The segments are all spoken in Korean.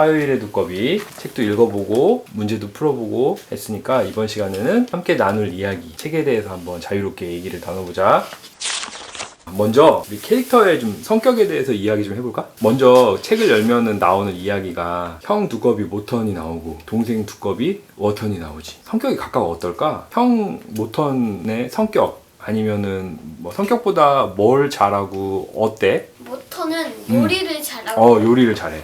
화요일의 두꺼비 책도 읽어보고 문제도 풀어보고 했으니까 이번 시간에는 함께 나눌 이야기 책에 대해서 한번 자유롭게 얘기를 나눠보자. 먼저 우리 캐릭터의 좀 성격에 대해서 이야기 좀 해볼까? 먼저 책을 열면은 나오는 이야기가 형 두꺼비 모턴이 나오고 동생 두꺼비 워턴이 나오지. 성격이 각각 어떨까? 형 모턴의 성격 아니면은 뭐 성격보다 뭘 잘하고 어때? 모 터는 음. 요리를 잘하고 어 요리를 잘해.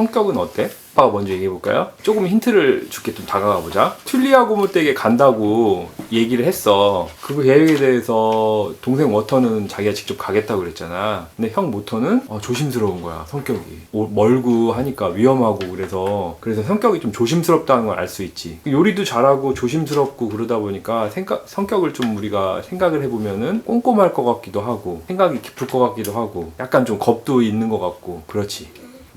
성격은 어때? 아빠가 먼저 얘기해 볼까요? 조금 힌트를 줄게 좀 다가가 보자. 튤리아 고무댁에 간다고 얘기를 했어. 그 계획에 대해서 동생 워터는 자기가 직접 가겠다고 그랬잖아. 근데 형 모터는 어, 조심스러운 거야 성격이. 오- 멀고 하니까 위험하고 그래서 그래서 성격이 좀 조심스럽다는 걸 알 수 있지. 요리도 잘하고 조심스럽고 그러다 보니까 생각 성격을 좀 우리가 생각을 해보면은 꼼꼼할 것 같기도 하고 생각이 깊을 것 같기도 하고 약간 좀 겁도 있는 것 같고 그렇지.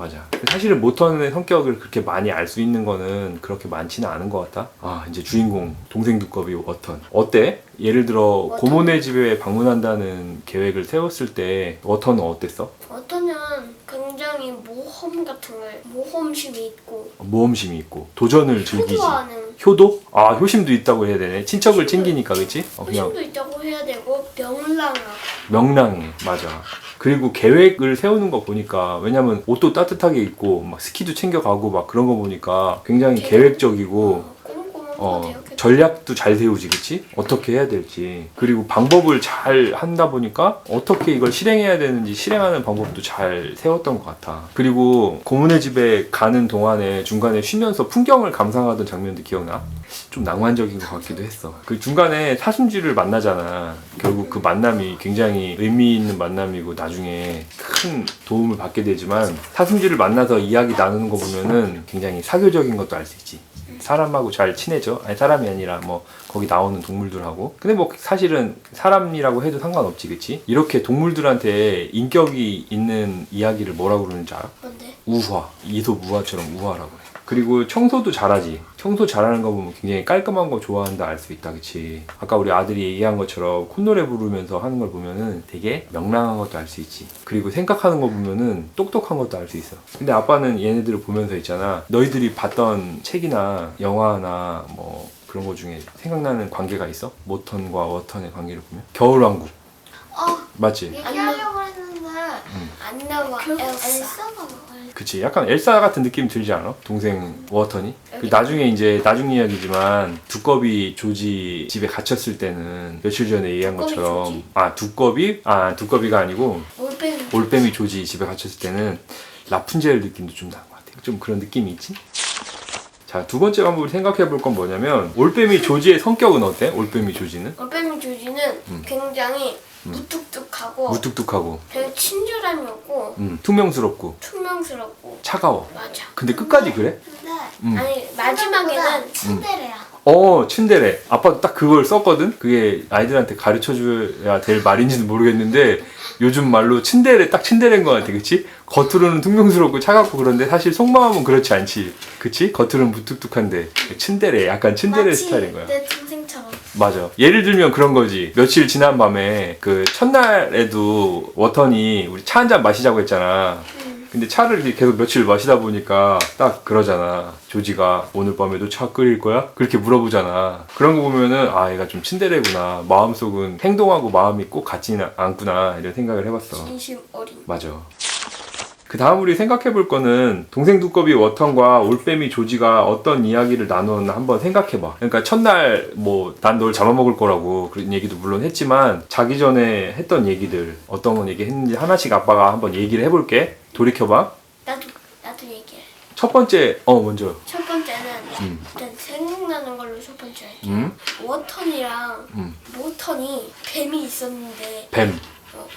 맞아. 사실은 모턴의 성격을 그렇게 많이 알 수 있는 거는 그렇게 많지는 않은 것 같다. 아, 이제 주인공, 동생 두꺼비 워턴. 어때? 예를 들어, 워턴? 고모네 집에 방문한다는 계획을 세웠을 때, 워턴은 어땠어? 어떠면 굉장히 모험 같은 걸 모험심이 있고 모험심이 있고, 도전을 즐기지. 효도하는 효도? 아, 효심도 있다고 해야 되네. 친척을 챙기니까, 그치? 어, 그냥 호심도 있다고 해야 되고 명랑하고 명랑해. 맞아. 그리고 계획을 세우는 거 보니까, 왜냐면 옷도 따뜻하게 입고, 막 스키도 챙겨가고, 막 그런 거 보니까 굉장히 계획- 계획적이고, 어, 같아요. 전략도 잘 세우지, 그치? 어떻게 해야 될지. 그리고 방법을 잘 한다 보니까 어떻게 이걸 실행해야 되는지 실행하는 방법도 잘 세웠던 것 같아. 그리고 고문의 집에 가는 동안에 중간에 쉬면서 풍경을 감상하던 장면도 기억나? 좀 낭만적인 것 같기도 했어. 그 중간에 사슴쥐를 만나잖아. 결국 그 만남이 굉장히 의미 있는 만남이고 나중에 큰 도움을 받게 되지만 사슴쥐를 만나서 이야기 나누는 거 보면은 굉장히 사교적인 것도 알 수 있지. 사람하고 잘 친해져. 아니 사람이 아니라 뭐 거기 나오는 동물들하고. 근데 뭐 사실은 사람이라고 해도 상관없지, 그치? 이렇게 동물들한테 인격이 있는 이야기를 뭐라고 그러는지 알아? 뭔데? 우화. 이솝 우화처럼 우화라고 해. 그리고 청소도 잘하지. 청소 잘하는 거 보면 굉장히 깔끔한 거 좋아한다 알 수 있다, 그치? 아까 우리 아들이 얘기한 것처럼 콧노래 부르면서 하는 걸 보면은 되게 명랑한 것도 알 수 있지. 그리고 생각하는 거 보면은 똑똑한 것도 알 수 있어. 근데 아빠는 얘네들을 보면서 있잖아. 너희들이 봤던 책이나 영화나 뭐 그런 거 중에 생각나는 관계가 있어? 모턴과 워턴의 관계를 보면? 겨울왕국. 어 맞지? 얘기하려고 했는데 안 나와 결국 나와요. 그치 약간 엘사 같은 느낌 들지 않아? 동생 워턴이? 그 나중에 이제 나중 이야기지만 두꺼비 조지 집에 갇혔을 때는 며칠 전에 얘기한 두꺼비 것처럼 조지? 아 두꺼비? 아 두꺼비가 아니고 올빼미 올빼미 조지 집에 갇혔을 때는 라푼젤 느낌도 좀 나는 것 같아 좀 그런 느낌이 있지? 자 두 번째 방법을 생각해 볼 건 뭐냐면 올빼미 조지의 성격은 어때? 올빼미 조지는? 올빼미 조지는 굉장히 무뚝뚝하고 무뚝뚝하고 되게 친절함이 없고 음, 투명스럽고 투명스럽고 차가워 맞아 근데 끝까지 그래? 근데 음. 아니 마지막에는 츤데레야. 어, 츤데레. 아빠도 딱 그걸 썼거든? 그게 아이들한테 가르쳐 줘야 될 말인지는 모르겠는데, 요즘 말로 츤데레, 딱 츤데레인 것 같아, 그치? 겉으로는 퉁명스럽고 차갑고 그런데 사실 속마음은 그렇지 않지. 그치? 겉으로는 무뚝뚝한데, 츤데레, 약간 츤데레 스타일인 거야. 내 동생처럼. 맞아. 예를 들면 그런 거지. 며칠 지난 밤에 그 첫날에도 워턴이 우리 차 한 잔 마시자고 했잖아. 근데 차를 계속 며칠 마시다 보니까 딱 그러잖아. 조지가 오늘 밤에도 차 끓일 거야? 그렇게 물어보잖아. 그런 거 보면은 아 얘가 좀 친데레구나. 마음속은 행동하고 마음이 꼭 같지는 않구나 이런 생각을 해봤어. 진심 어린 맞아. 그 다음 우리 생각해 볼 거는 동생 두꺼비 워턴과 올빼미 조지가 어떤 이야기를 나누었나 한번 생각해 봐. 그러니까 첫날 뭐 난 널 잡아먹을 거라고 그런 얘기도 물론 했지만 자기 전에 했던 얘기들 어떤 건 얘기 했는지 하나씩 아빠가 한번 얘기를 해볼게. 돌이켜 봐. 나도 나도 얘기해 첫 번째 어 먼저. 첫 번째는 음. 일단 생각나는 걸로 첫 번째 할게 음. 워턴이랑 음. 모턴이 뱀이 있었는데 뱀. 어,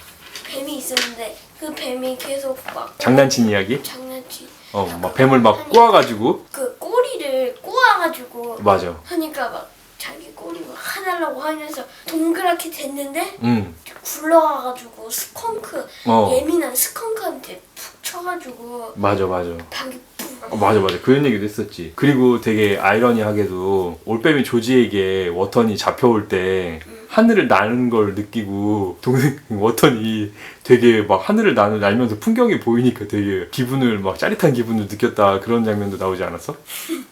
뱀이 있었는데 그 뱀이 계속 막 장난친 이야기. 장난치 어 막 뱀을 막 꼬아가지고 그 꼬리를 꼬아가지고 맞아. 하니까 막 자기 꼬리 막 하달라고 하면서 동그랗게 됐는데 음. 굴러가가지고 스컹크 어. 예민한 스컹크한테 푹 쳐가지고 맞아 맞아. 푹 어, 맞아 맞아 그런 얘기도 했었지 그리고 되게 아이러니하게도 올빼미 조지에게 워턴이 잡혀올 때 하늘을 나는 걸 느끼고 동생 워턴이 되게 막 하늘을 나는 날면서 풍경이 보이니까 되게 기분을 막 짜릿한 기분을 느꼈다 그런 장면도 나오지 않았어?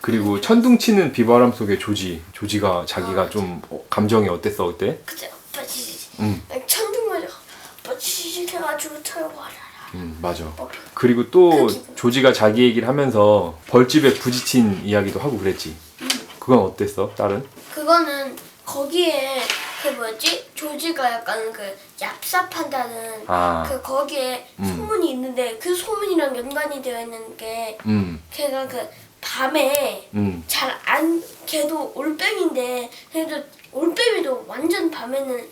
그리고 천둥치는 비바람 속의 조지 조지가 자기가 좀 어, 감정이 어땠어 그때? 그때 아빠 지지. 응. 막 천둥 맞아. 아빠 지지 해가지고 털고 와라. 음 맞아. 어, 그리고 또 그. 조지가 자기 얘기를 하면서 벌집에 부딪힌 이야기도 하고 그랬지. 그건 어땠어? 딸은? 그거는 거기에 그 뭐지? 조지가 약간 그 얍삽한다는 아, 그 거기에 음. 소문이 있는데 그 소문이랑 연관이 되어 있는 게 음, 걔가 그 밤에 음, 잘 안 걔도 올빼미인데 걔도 올빼미도 완전 밤에는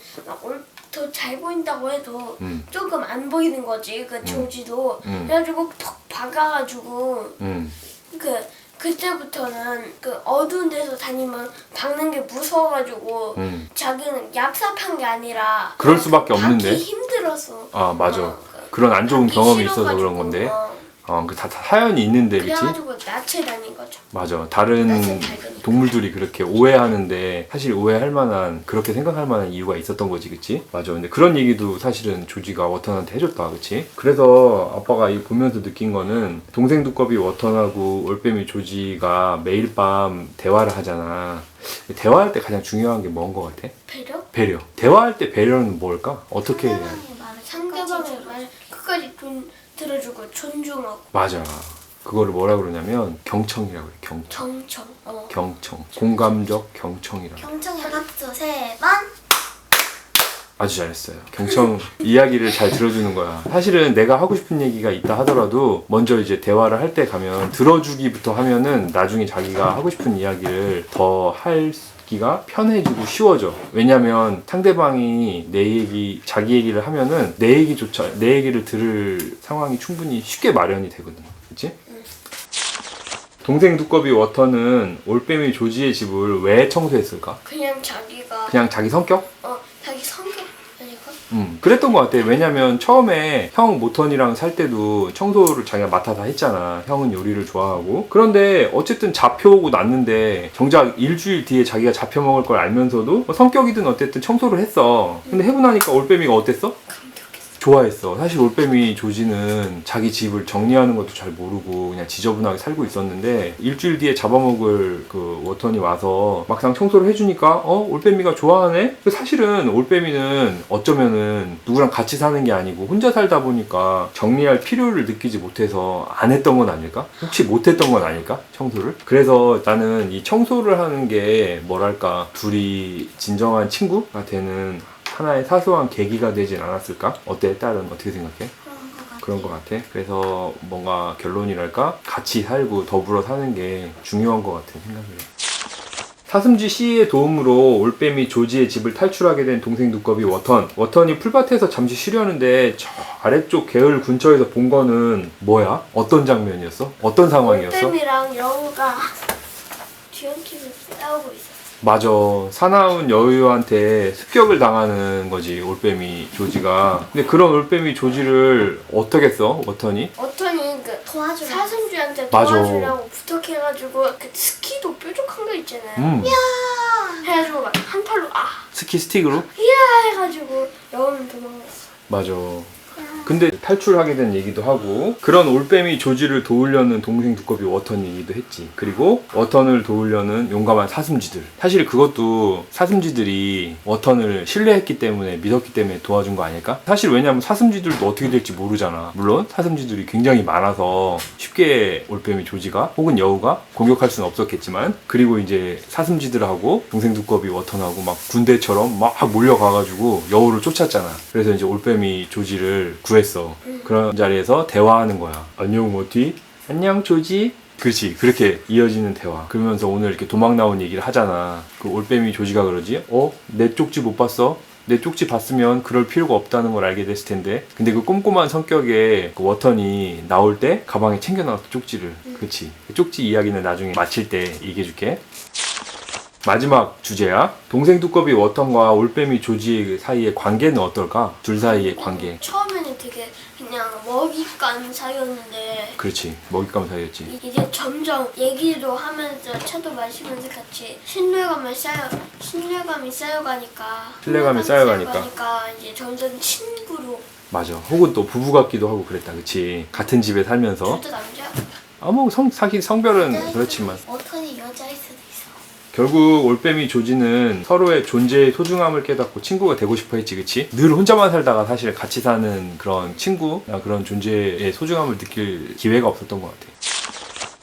더잘 보인다고 해도 음, 조금 안 보이는 거지 그 조지도. 음. 그래가지고 퍽 박아가지고 음, 그 그때부터는 그 어두운 데서 다니면 박는 게 무서워가지고 음. 자기는 얍삽한 게 아니라 그럴 수밖에 없는데. 받기 힘들어서 아 맞아. 어, 그 그런 안 좋은 받기 경험이 있어서 싫어가지고, 그런 건데. 어, 어, 그다 사연이 있는데, 그치? 그래가지고 낯을 다닌 거죠. 맞아. 다른 낯을. 동물들이 그렇게 오해하는데 사실 오해할 만한 그렇게 생각할 만한 이유가 있었던 거지, 그치? 맞아. 근데 그런 얘기도 사실은 조지가 워턴한테 해줬다, 그치? 그래서 아빠가 이 보면서 느낀 거는 동생 두꺼비 워턴하고 올빼미 조지가 매일 밤 대화를 하잖아. 대화할 때 가장 중요한 게 뭔 거 같아? 배려? 배려. 대화할 때 배려는 뭘까? 어떻게 해야 돼? 상대방의 말을 상대방의 들어주고 존중하고 맞아. 그거를 뭐라 그러냐면 경청이라고 그래. 경청. 경청. 어. 경청. 공감적 경청이라고. 경청 하나도 세 번. 아주 잘했어요. 경청 이야기를 잘 들어주는 거야. 사실은 내가 하고 싶은 얘기가 있다 하더라도 먼저 이제 대화를 할 때 가면 들어주기부터 하면은 나중에 자기가 하고 싶은 이야기를 더 할 기가 편해지고 쉬워져. 왜냐면 상대방이 내 얘기, 자기 얘기를 하면은 내 얘기조차, 내 얘기를 들을 상황이 충분히 쉽게 마련이 되거든. 그치? 동생 두꺼비 워터는 올빼미 조지의 집을 왜 청소했을까? 그냥 자기가 그냥 자기 성격? 어 자기 아닐까? 음, 그랬던 것 같아. 왜냐면 처음에 형 모턴이랑 살 때도 청소를 자기가 맡아서 했잖아. 형은 요리를 좋아하고. 그런데 어쨌든 잡혀오고 났는데 정작 일주일 뒤에 자기가 잡혀 먹을 걸 알면서도 뭐 성격이든 어쨌든 청소를 했어. 근데 해고 나니까 올빼미가 어땠어? 좋아했어. 사실 올빼미 조지는 자기 집을 정리하는 것도 잘 모르고 그냥 지저분하게 살고 있었는데 일주일 뒤에 잡아먹을 그 워턴이 와서 막상 청소를 해주니까 어 올빼미가 좋아하네. 사실은 올빼미는 어쩌면은 누구랑 같이 사는 게 아니고 혼자 살다 보니까 정리할 필요를 느끼지 못해서 안 했던 건 아닐까? 혹시 못했던 건 아닐까? 청소를? 그래서 나는 이 청소를 하는 게 뭐랄까 둘이 진정한 친구가 되는 하나의 사소한 계기가 되진 않았을까? 어때? 딸은 어떻게 생각해? 그런 것 같아. 그래서 뭔가 결론이랄까? 같이 살고 더불어 사는 게 중요한 것 같은 생각을 해. 사슴쥐 씨의 도움으로 올빼미 조지의 집을 탈출하게 된 동생 두꺼비 워턴. 워턴이 풀밭에서 잠시 쉬려는데 저 아래쪽 계열 근처에서 본 거는 뭐야? 어떤 장면이었어? 어떤 상황이었어? 올빼미랑 여우가 뒤엉키고 싸우고 있어. 맞아. 사나운 여유한테 습격을 당하는 거지, 올빼미 조지가. 근데 그런 올빼미 조지를 어떻게 써, 워턴이? 어떠니 그 도와주라. 사슴쥐한테 맞아. 도와주려고 부탁해가지고 그 스키도 뾰족한 거 있잖아요. 음, 해가지고 막 한 팔로 아 스키 스틱으로? 이야 해가지고 여우는 도망갔어. 맞아. 근데 탈출하게 된 얘기도 하고 그런 올빼미 조지를 도우려는 동생 두꺼비 워턴 얘기도 했지. 그리고 워턴을 도우려는 용감한 사슴쥐들. 사실 그것도 사슴쥐들이 워턴을 신뢰했기 때문에 믿었기 때문에 도와준 거 아닐까? 사실 왜냐면 사슴쥐들도 어떻게 될지 모르잖아. 물론 사슴쥐들이 굉장히 많아서 쉽게 올빼미 조지가 혹은 여우가 공격할 수는 없었겠지만 그리고 이제 사슴쥐들하고 동생 두꺼비 워턴하고 막 군대처럼 막 몰려가가지고 여우를 쫓았잖아. 그래서 이제 올빼미 조지를 구 했어. 그런 자리에서 대화하는 거야. 안녕 모티. 안녕 조지. 그렇지 그렇게 이어지는 대화 그러면서 오늘 이렇게 도망 나온 얘기를 하잖아 그 올빼미 조지가 그러지 어? 내 쪽지 못 봤어? 내 쪽지 봤으면 그럴 필요가 없다는 걸 알게 됐을 텐데 근데 그 꼼꼼한 성격의 그 워턴이 나올 때 가방에 챙겨 나왔어 쪽지를 그렇지 그 쪽지 이야기는 나중에 마칠 때 얘기해 줄게 마지막 주제야 동생 두꺼비 워턴과 올빼미 조지 사이의 관계는 어떨까? 둘 사이의 관계 처음에는 되게 그냥 먹잇감 사이였는데 그렇지. 먹잇감 사이였지. 이제 점점 얘기도 하면서 차도 마시면서 같이 신뢰감을 쌓여 신뢰감이 쌓여가니까 신뢰감이 쌓여가니까. 이제 점점 친구로 맞아. 혹은 또 부부 같기도 하고 그랬다. 그치? 같은 집에 살면서. 둘도 남자 아, 뭐, 성, 사기, 성별은 그렇지만. 있어 결국 올빼미 조지는 서로의 존재의 소중함을 깨닫고 친구가 되고 싶어 했지, 그치? 늘 혼자만 살다가 사실 같이 사는 그런 친구나 그런 존재의 소중함을 느낄 기회가 없었던 것 같아.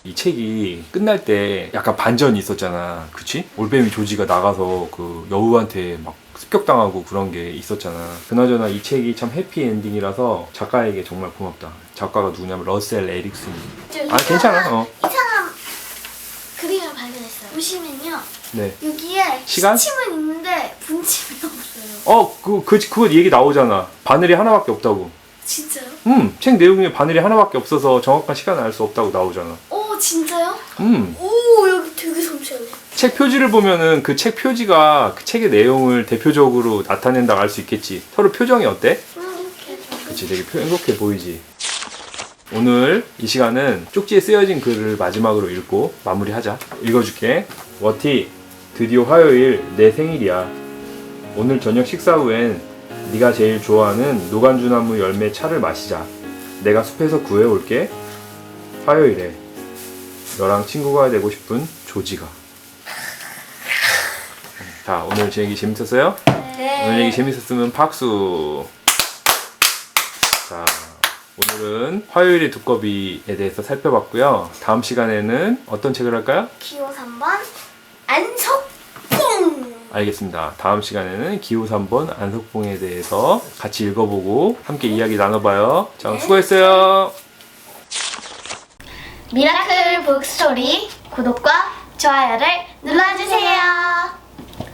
이 책이 끝날 때 약간 반전이 있었잖아. 그치? 올빼미 조지가 나가서 그 여우한테 막 습격당하고 그런 게 있었잖아. 그나저나 이 책이 참 해피 엔딩이라서 작가에게 정말 고맙다. 작가가 누구냐면 러셀 에릭슨. 아, 괜찮아. 어. 이상한 그림을 발견했어요 보시면요 네. 여기에 시간? 시침은 있는데 분침이 없어요 어, 그, 그, 그거 얘기 나오잖아. 바늘이 하나밖에 없다고. 진짜요? 음, 책 내용에 바늘이 하나밖에 없어서 정확한 시간을 알 수 없다고 나오잖아. 오 진짜요? 음, 오 여기 되게 섬세하네 책 표지를 보면은 그 책 표지가 그 책의 내용을 대표적으로 나타낸다고 알 수 있겠지. 서로 표정이 어때? 음, 이렇게 좀 그치, 되게 표- 행복해 보이지. 오늘 이 시간은 쪽지에 쓰여진 글을 마지막으로 읽고 마무리하자. 읽어줄게. 워티, 드디어 화요일 내 생일이야. 오늘 저녁 식사 후엔 네가 제일 좋아하는 노간주나무 열매 차를 마시자. 내가 숲에서 구해올게. 화요일에 너랑 친구가 되고 싶은 조지가. 자, 오늘 제 얘기 재밌었어요? 네. 오늘 얘기 재밌었으면 박수. 자, 오늘은 화요일의 두꺼비에 대해서 살펴봤고요. 다음 시간에는 어떤 책을 할까요? 기호 3번 안석봉 알겠습니다. 다음 시간에는 기호 3번 안석봉에 대해서 같이 읽어보고 함께 이야기 나눠봐요. 자, 오늘 수고했어요. 미라클 북스토리 구독과 좋아요를 눌러주세요.